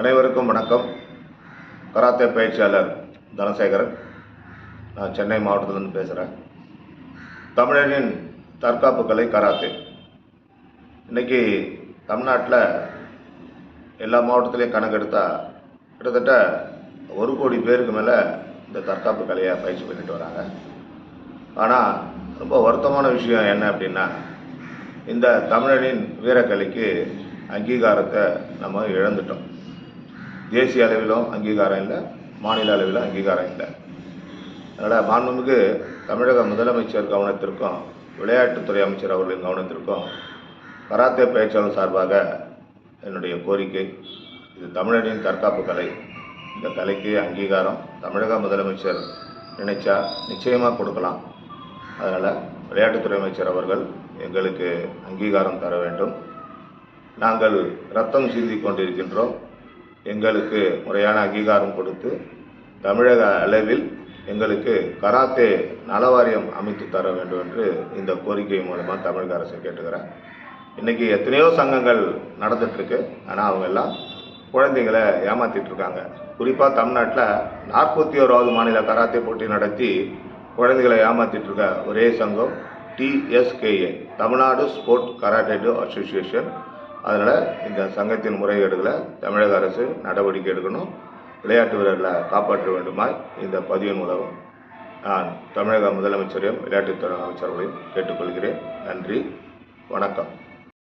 அனைவருக்கும் வணக்கம். கராத்தே பயிற்சியாளர் தனசேகரன். நான் சென்னை மாவட்டத்திலிருந்து பேசுகிறேன் தமிழனின் தற்காப்பு கலை கராத்தே. இன்றைக்கி தமிழ்நாட்டில் எல்லா மாவட்டத்திலையும் கணக்கெடுத்தால் கிட்டத்தட்ட ஒரு கோடி பேருக்கு மேலே இந்த தற்காப்பு கலையை பயிற்சி பண்ணிட்டு வராங்க. ஆனால் ரொம்ப வருத்தமான விஷயம் என்ன அப்படின்னா இந்த தமிழனின் வீரக்கலைக்கு அங்கீகாரத்தை நம்ம இழந்துட்டோம். தேசிய அளவிலும் அங்கீகாரம் இல்லை மாநில அளவிலும் அங்கீகாரம் இல்லை. அதனால் மாண்புமிகு தமிழக முதலமைச்சர் கவனத்திற்கும் விளையாட்டுத்துறை அமைச்சர் அவர்களின் கவனத்திற்கும் கராத்தே பயிற்சியாளர் சார்பாக என்னுடைய கோரிக்கை இது தமிழரின் தற்காப்பு கலை. இந்த கலைக்கு அங்கீகாரம் தமிழக முதலமைச்சர் நினைச்சா நிச்சயமாக கொடுக்கலாம். அதனால் விளையாட்டுத்துறை அமைச்சர் அவர்கள் எங்களுக்கு அங்கீகாரம் தர வேண்டும். நாங்கள் ரத்தம் சிந்தி கொண்டிருக்கின்றோம். எங்களுக்கு முறையான அங்கீகாரம் கொடுத்து தமிழக அளவில் எங்களுக்கு கராத்தே நலவாரியம் அமைத்து தர வேண்டும் என்று இந்த கோரிக்கை மூலமாக தமிழக அரசை கேட்டுக்கிறேன் இன்றைக்கி எத்தனையோ சங்கங்கள் நடந்துகிட்ருக்கு ஆனால் அவங்க எல்லாம் குழந்தைங்களை ஏமாற்றிட்டுருக்காங்க குறிப்பாக தமிழ்நாட்டில் நாற்பத்தி ஓராவது மாநில கராத்தே போட்டி நடத்தி குழந்தைகளை ஏமாற்றிட்டுருக்க ஒரே சங்கம் TSKA Tamil Nadu sport karate association. அதனால் இந்த சங்கத்தின் முறைகேடுகளை தமிழக அரசு நடவடிக்கை எடுக்கணும். விளையாட்டு வீரர்களை காப்பாற்ற வேண்டுமாய் இந்த பதிவின் மூலம் நான் தமிழக முதலமைச்சரையும் விளையாட்டுத்துறை அமைச்சர்களையும் கேட்டுக்கொள்கிறேன். நன்றி வணக்கம்.